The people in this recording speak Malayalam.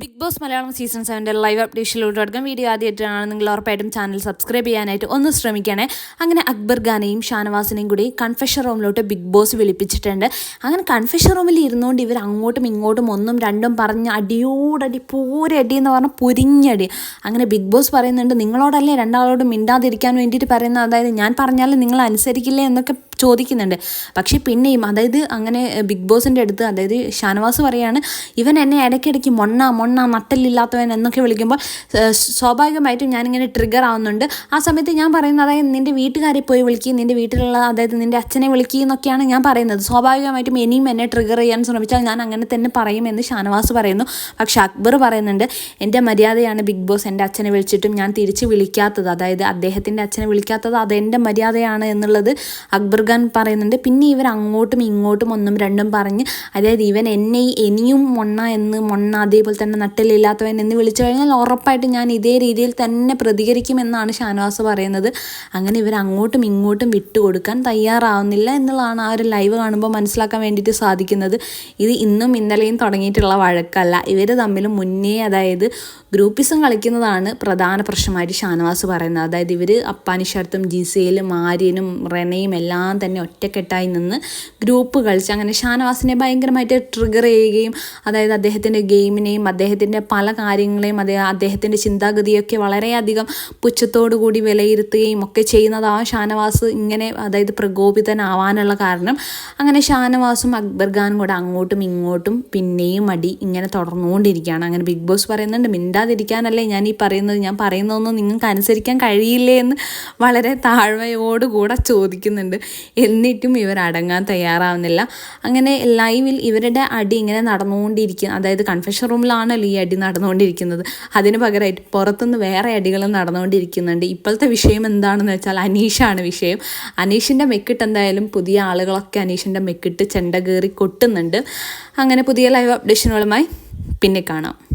ബിഗ് ബോസ് മലയാളം സീസൺ സെവന്റെ ലൈവ് അപ്ഡേഷനിലോട്ട് അടക്കം വീഡിയോ ആദ്യമായിട്ടാണ് നിങ്ങൾ ഉറപ്പായിട്ടും ചാനൽ സബ്സ്ക്രൈബ് ചെയ്യാനായിട്ട് ഒന്ന് ശ്രമിക്കണേ. അങ്ങനെ അക്ബർ ഖാനെയും ഷാനവാസിനെയും കൂടി കൺഫെഷൻ റൂമിലോട്ട് ബിഗ് ബോസ് വിളിപ്പിച്ചിട്ടുണ്ട്. അങ്ങനെ കൺഫെഷൻ റൂമിൽ ഇരുന്നുകൊണ്ട് ഇവർ അങ്ങോട്ടും ഇങ്ങോട്ടും ഒന്നും രണ്ടും പറഞ്ഞ് അടിയോടടി പൂരടി എന്ന് പറഞ്ഞാൽ പൊരിഞ്ഞടി. അങ്ങനെ ബിഗ് ബോസ് പറയുന്നുണ്ട് നിങ്ങളോടല്ലേ രണ്ടാളോടും മിണ്ടാതിരിക്കാൻ വേണ്ടിയിട്ട് പറയുന്നത്? അതായത് ഞാൻ പറഞ്ഞാലും നിങ്ങൾ അനുസരിക്കില്ലേ എന്നൊക്കെ ചോദിക്കുന്നുണ്ട്. പക്ഷേ പിന്നെയും അതായത് അങ്ങനെ ബിഗ് ബോസിന്റെ അടുത്ത് അതായത് ഷാനവാസ് പറയാണ് ഇവൻ എന്നെ ഇടയ്ക്കിടയ്ക്ക് മൊണ്ണ മൊണ്ണ നട്ടലില്ലാത്തവൻ എന്നൊക്കെ വിളിക്കുമ്പോൾ സ്വാഭാവികമായിട്ടും ഞാനിങ്ങനെ ട്രിഗർ ആവുന്നുണ്ട്. ആ സമയത്ത് ഞാൻ പറയുന്നത് അതായത് നിന്റെ വീട്ടുകാരെ പോയി വിളിക്കുക നിന്റെ വീട്ടിലുള്ള അതായത് നിന്റെ അച്ഛനെ വിളിക്കുക എന്നൊക്കെയാണ് ഞാൻ പറയുന്നത്. സ്വാഭാവികമായിട്ടും ഇനിയും എന്നെ ട്രിഗർ ചെയ്യാൻ ശ്രമിച്ചാൽ ഞാൻ അങ്ങനെ തന്നെ പറയുമെന്ന് ഷാനവാസ് പറയുന്നു. പക്ഷേ അക്ബർ പറയുന്നുണ്ട് എന്റെ മര്യാദയാണ് ബിഗ് ബോസ് എന്റെ അച്ഛനെ വിളിച്ചിട്ടും ഞാൻ തിരിച്ച് വിളിക്കാത്തത്. അതായത് അദ്ദേഹത്തിന്റെ അച്ഛനെ വിളിക്കാത്തത് അതെന്റെ മര്യാദയാണ് എന്നുള്ളത് അക്ബർ ഖാൻ പറയുന്നുണ്ട്. പിന്നെ ഇവർ അങ്ങോട്ടും ഇങ്ങോട്ടും ഒന്നും രണ്ടും പറഞ്ഞ് അതായത് ഇവൻ എന്നെ ഇനിയും മൊണ്ണ എന്ന് മൊണ്ണ അതേപോലെ തന്നെ നട്ടിലില്ലാത്തവൻ എന്ന് വിളിച്ചു കഴിഞ്ഞാൽ ഉറപ്പായിട്ടും ഞാൻ ഇതേ രീതിയിൽ തന്നെ പ്രതികരിക്കുമെന്നാണ് ഷാനവാസ് പറയുന്നത്. അങ്ങനെ ഇവർ അങ്ങോട്ടും ഇങ്ങോട്ടും വിട്ടുകൊടുക്കാൻ തയ്യാറാവുന്നില്ല എന്നുള്ളതാണ് ആ ഒരു ലൈവ് കാണുമ്പോൾ മനസ്സിലാക്കാൻ വേണ്ടിയിട്ട് സാധിക്കുന്നത്. ഇത് ഇന്നും ഇന്നലെയും തുടങ്ങിയിട്ടുള്ള വഴക്കല്ല. ഇവർ തമ്മിൽ മുന്നേ അതായത് ഗ്രൂപ്പിസം കളിക്കുന്നതാണ് പ്രധാന പ്രശ്നമായിട്ട് ഷാനവാസ് പറയുന്നത്. അതായത് ഇവർ അപ്പാനിഷർത്തും ജിസയിലും ആര്യനും റെനയും എല്ലാം തന്നെ ഒറ്റക്കെട്ടായി നിന്ന് ഗ്രൂപ്പ് കളിച്ച് അങ്ങനെ ഷാനവാസിനെ ഭയങ്കരമായിട്ട് ട്രിഗർ ചെയ്യുകയും അതായത് അദ്ദേഹത്തിന്റെ ഗെയിമിനെയും അദ്ദേഹത്തിന്റെ പല കാര്യങ്ങളെയും അതേ അദ്ദേഹത്തിന്റെ ചിന്താഗതിയൊക്കെ വളരെയധികം പുച്ഛത്തോടു കൂടി വിലയിരുത്തുകയും ഒക്കെ ചെയ്യുന്നതാണ് ഷാനവാസ് ഇങ്ങനെ അതായത് പ്രകോപിതനാവാനുള്ള കാരണം അങ്ങനെ ഷാനവാസും അക്ബർ ഖാനും കൂടെ അങ്ങോട്ടും ഇങ്ങോട്ടും പിന്നെയും അടി ഇങ്ങനെ തുടർന്നുകൊണ്ടിരിക്കുകയാണ്. അങ്ങനെ ബിഗ് ബോസ് പറയുന്നുണ്ട് മിണ്ടാതിരിക്കാനല്ലേ ഞാൻ ഈ പറയുന്നത്. ഞാൻ പറയുന്നതൊന്നും നിങ്ങൾക്ക് അനുസരിക്കാൻ കഴിയില്ലേ? എന്ന് വളരെ താഴ്മയോടുകൂടെ ചോദിക്കുന്നുണ്ട്. എന്നിട്ടും ഇവർ അടങ്ങാൻ തയ്യാറാവുന്നില്ല. അങ്ങനെ ലൈവിൽ ഇവരുടെ അടി ഇങ്ങനെ നടന്നുകൊണ്ടിരിക്കുന്നു അതായത് കൺഫെഷൻ റൂമിലാണല്ലോ ഈ അടി നടന്നുകൊണ്ടിരിക്കുന്നത്. അതിന് പകരമായിട്ട് പുറത്തുനിന്ന് വേറെ അടികളും നടന്നുകൊണ്ടിരിക്കുന്നുണ്ട്. ഇപ്പോഴത്തെ വിഷയം എന്താണെന്ന് വെച്ചാൽ അനീഷാണ് വിഷയം. അനീഷിന്റെ മെക്കിട്ട് എന്തായാലും പുതിയ ആളുകളൊക്കെ അനീഷിന്റെ മെക്കിട്ട് ചെണ്ട കയറി കൊട്ടുന്നുണ്ട്. അങ്ങനെ പുതിയ ലൈവ് അപ്ഡേഷനുകളുമായി പിന്നെ കാണാം.